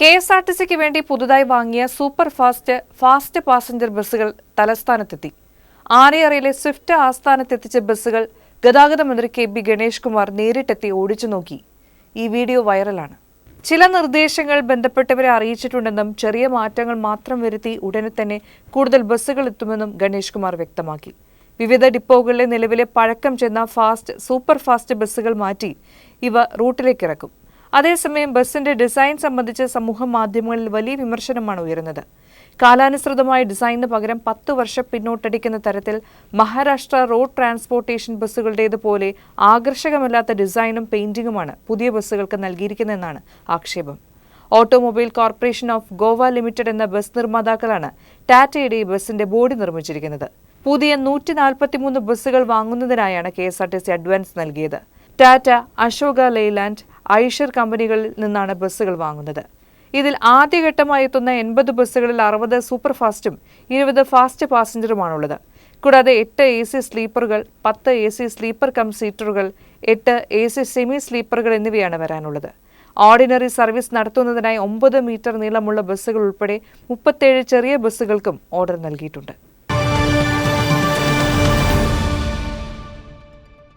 K S R T സിക്ക് വേണ്ടി പുതുതായി വാങ്ങിയ സൂപ്പർ ഫാസ്റ്റ് ഫാസ്റ്റ് പാസഞ്ചർ ബസ്സുകൾ തലസ്ഥാനത്തെത്തി. ആനയറയിലെ സ്വിഫ്റ്റ് ആസ്ഥാനത്തെത്തിച്ച ബസ്സുകൾ ഗതാഗത മന്ത്രി കെ ബി ഗണേഷ് കുമാർ നേരിട്ടെത്തി ഓടിച്ചു നോക്കി. ഈ വീഡിയോ വൈറലാണ്. ചില നിർദ്ദേശങ്ങൾ ബന്ധപ്പെട്ടവരെ അറിയിച്ചിട്ടുണ്ടെന്നും ചെറിയ മാറ്റങ്ങൾ മാത്രം വരുത്തി ഉടനെ തന്നെ കൂടുതൽ ബസ്സുകൾ എത്തുമെന്നും ഗണേഷ് കുമാർ വ്യക്തമാക്കി. വിവിധ ഡിപ്പോകളിലെ നിലവിലെ പഴക്കം ചെന്ന ഫാസ്റ്റ് സൂപ്പർ ഫാസ്റ്റ് ബസ്സുകൾ മാറ്റി ഇവ റൂട്ടിലേക്ക് ഇറക്കും. അതേസമയം ബസിന്റെ ഡിസൈൻ സംബന്ധിച്ച് സമൂഹ മാധ്യമങ്ങളിൽ വലിയ വിമർശനമാണ് ഉയരുന്നത്. കാലാനുസൃതമായ ഡിസൈനിന് പകരം പത്ത് വർഷം പിന്നോട്ടടിക്കുന്ന തരത്തിൽ മഹാരാഷ്ട്ര റോഡ് ട്രാൻസ്പോർട്ടേഷൻ ബസ്സുകളുടേതുപോലെ ആകർഷകമല്ലാത്ത ഡിസൈനും പെയിന്റിംഗുമാണ് പുതിയ ബസ്സുകൾക്ക് നൽകിയിരിക്കുന്നതെന്നാണ് ആക്ഷേപം. Automobile corporation of Goa limited എന്ന ബസ് നിർമ്മാതാക്കളാണ് ടാറ്റയുടെ ഈ ബസിന്റെ ബോഡി നിർമ്മിച്ചിരിക്കുന്നത്. പുതിയ നൂറ്റി നാൽപ്പത്തിമൂന്ന് ബസ്സുകൾ വാങ്ങുന്നതിനായാണ് K S R T C advance നൽകിയത്. ടാറ്റ അശോക ലെയ്ലാൻഡ് ഐഷർ കമ്പനികളിൽ നിന്നാണ് ബസ്സുകൾ വാങ്ങുന്നത്. ഇതിൽ ആദ്യഘട്ടമായി എത്തുന്ന എൺപത് ബസ്സുകളിൽ അറുപത് സൂപ്പർ ഫാസ്റ്റും ഇരുപത് ഫാസ്റ്റ് പാസഞ്ചറുമാണുള്ളത്. കൂടാതെ എട്ട് എ സി സ്ലീപ്പറുകൾ പത്ത് എ സി സ്ലീപ്പർ കം സീറ്ററുകൾ എട്ട് എ സി സെമി സ്ലീപ്പറുകൾ എന്നിവയാണ് വരാനുള്ളത്. ഓർഡിനറി സർവീസ് നടത്തുന്നതിനായി ഒമ്പത് മീറ്റർ നീളമുള്ള ബസ്സുകൾ ഉൾപ്പെടെ മുപ്പത്തേഴ് ചെറിയ ബസ്സുകൾക്കും ഓർഡർ നൽകിയിട്ടുണ്ട്.